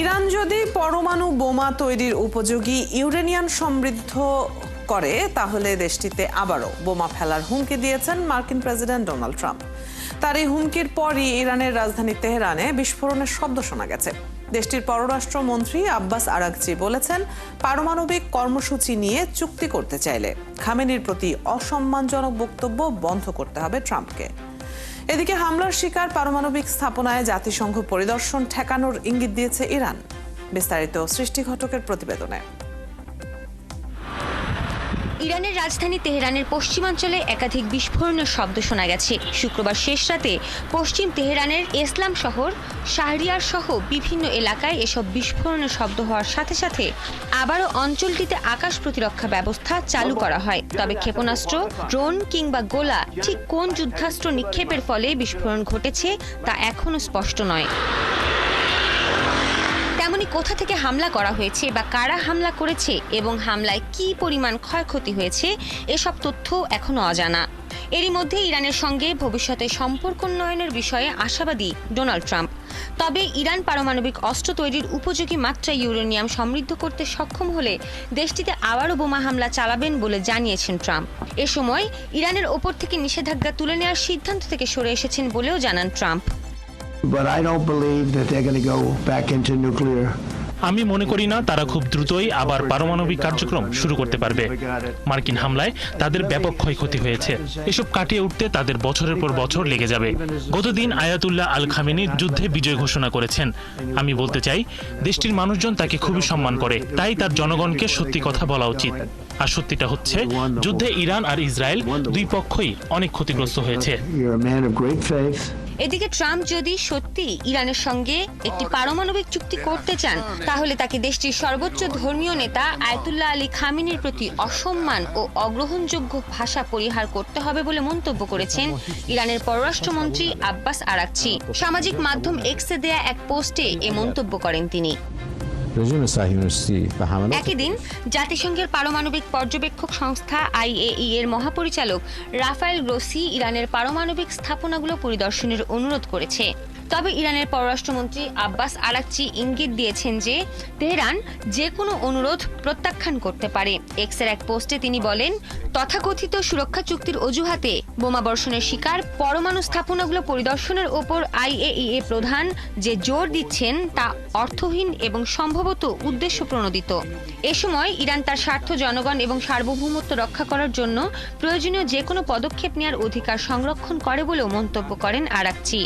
Iran যদি পরমাণু বোমা তৈরির উপযোগী ইউরেনিয়াম সমৃদ্ধ করে, তাহলে দেশটিতে আবারও বোমা ফেলার হুমকি দিয়েছেন মার্কিন প্রেসিডেন্ট ডোনাল্ড ট্রাম্প। তার এই হুমকির পরই ইরানের রাজধানী তেহরানে বিস্ফোরণের শব্দ শোনা গেছে। দেশটির পররাষ্ট্রমন্ত্রী আব্বাস আরাকচি বলেছেন, পারমাণবিক কর্মসূচি নিয়ে চুক্তি করতে চাইলে খামেনির প্রতি অসম্মানজনক বক্তব্য বন্ধ করতে হবে ট্রাম্পকে। এদিকে হামলার শিকার পারমাণবিক স্থাপনায় জাতিসংঘ পরিদর্শন ঠেকানোর ইঙ্গিত দিয়েছে ইরান। বিস্তারিত সৃষ্টি ঘটকের প্রতিবেদনে। ইরানের রাজধানী তেহরানের পশ্চিমাঞ্চলে একাধিক বিস্ফোরণের শব্দ শোনা গেছে। শুক্রবার শেষ রাতে পশ্চিম তেহরানের ইসলাম শহর, শাহরিয়ার সহ বিভিন্ন এলাকায় এসব বিস্ফোরণের শব্দ হওয়ার সাথে সাথে আবারও অঞ্চলটিতে আকাশ প্রতিরক্ষা ব্যবস্থা চালু করা হয়। তবে ক্ষেপণাস্ত্র, ড্রোন কিংবা গোলা ঠিক কোন যুদ্ধাস্ত্র নিক্ষেপের ফলে বিস্ফোরণ ঘটেছে তা এখনও স্পষ্ট নয়। কোথা থেকে হামলা করা হয়েছে বা কারা হামলা করেছে এবং হামলায় কী পরিমাণ ক্ষয়ক্ষতি হয়েছে, এসব তথ্য এখনও অজানা। এরই মধ্যে ইরানের সঙ্গে ভবিষ্যতে সম্পর্ক উন্নয়নের বিষয়ে আশাবাদী ডোনাল্ড ট্রাম্প। তবে ইরান পারমাণবিক অস্ত্র তৈরির উপযোগী মাত্রায় ইউরেনিয়াম সমৃদ্ধ করতে সক্ষম হলে দেশটিতে আবারও বোমা হামলা চালাবেন বলে জানিয়েছেন ট্রাম্প। এ সময় ইরানের ওপর থেকে নিষেধাজ্ঞা তুলে নেওয়ার সিদ্ধান্ত থেকে সরে এসেছেন বলেও জানান Trump. But I don't believe that they're going to go back into nuclear. আমি মনে করি না তারা খুব দ্রুতই আবার পারমাণবিক কার্যক্রম শুরু করতে পারবে। মার্কিন হামলায় তাদের ব্যাপক ক্ষয়ক্ষতি হয়েছে। এসব কাটিয়ে উঠতে তাদের বছরের পর বছর লেগে যাবে। গতদিন আয়াতুল্লাহ আল খামেনি যুদ্ধে বিজয় ঘোষণা করেছেন। আমি বলতে চাই দেশটির মানুষজন তাকে খুবই সম্মান করে। তাই তার জনগণকে সত্যি কথা বলা উচিত। আর সত্যিটা হচ্ছে যুদ্ধে ইরান আর ইসরায়েল দুই পক্ষই অনেক ক্ষতিগ্রস্ত হয়েছে। এদিকে ট্রাম্প যদি সত্যি ইরানের সঙ্গে একটি পারমাণবিক চুক্তি করতে চান, তাহলে তাকে দেশটির সর্বোচ্চ ধর্মীয় নেতা আয়তুল্লাহ আলী খামিনের প্রতি অসম্মান ও অগ্রহণযোগ্য ভাষা পরিহার করতে হবে বলে মন্তব্য করেছেন ইরানের পররাষ্ট্রমন্ত্রী আব্বাস আরাকচি। সামাজিক মাধ্যম এক্সে দেয়া এক পোস্টে এ মন্তব্য করেন তিনি। رژیم صهیونیستی و حملات একই দিন জাতিসংঘের পারমাণবিক পর্যবেক্ষক সংস্থা আইএই এর মহাপরিচালক রাফায়েল গ্রোসি ইরানের পারমাণবিক স্থাপনাগুলো পরিদর্শনের অনুরোধ করেছে তবে ইরানের পররাষ্ট্রমন্ত্রী আব্বাস আরাকচি ইঙ্গিত দিয়েছেন যে তেহরান যে কোনো অনুরোধ প্রত্যাখ্যান করতে পারে। এক্সের এক পোস্টে তিনি বলেন, তথাকথিত সুরক্ষা চুক্তির অজুহাতে বোমা বর্ষণের শিকার, পরমাণু স্থাপনাগুলো পরিদর্শনের ওপর আইএইএ প্রধান যে জোর দিচ্ছেন তা অর্থহীন এবং সম্ভবত উদ্দেশ্য প্রণোদিত এ সময় ইরান তার স্বার্থ জনগণ এবং সার্বভৌমত্ব রক্ষা করার জন্য প্রয়োজনীয় যে কোনো পদক্ষেপ নেওয়ার অধিকার সংরক্ষণ করে বলেও মন্তব্য করেন আরাকচি।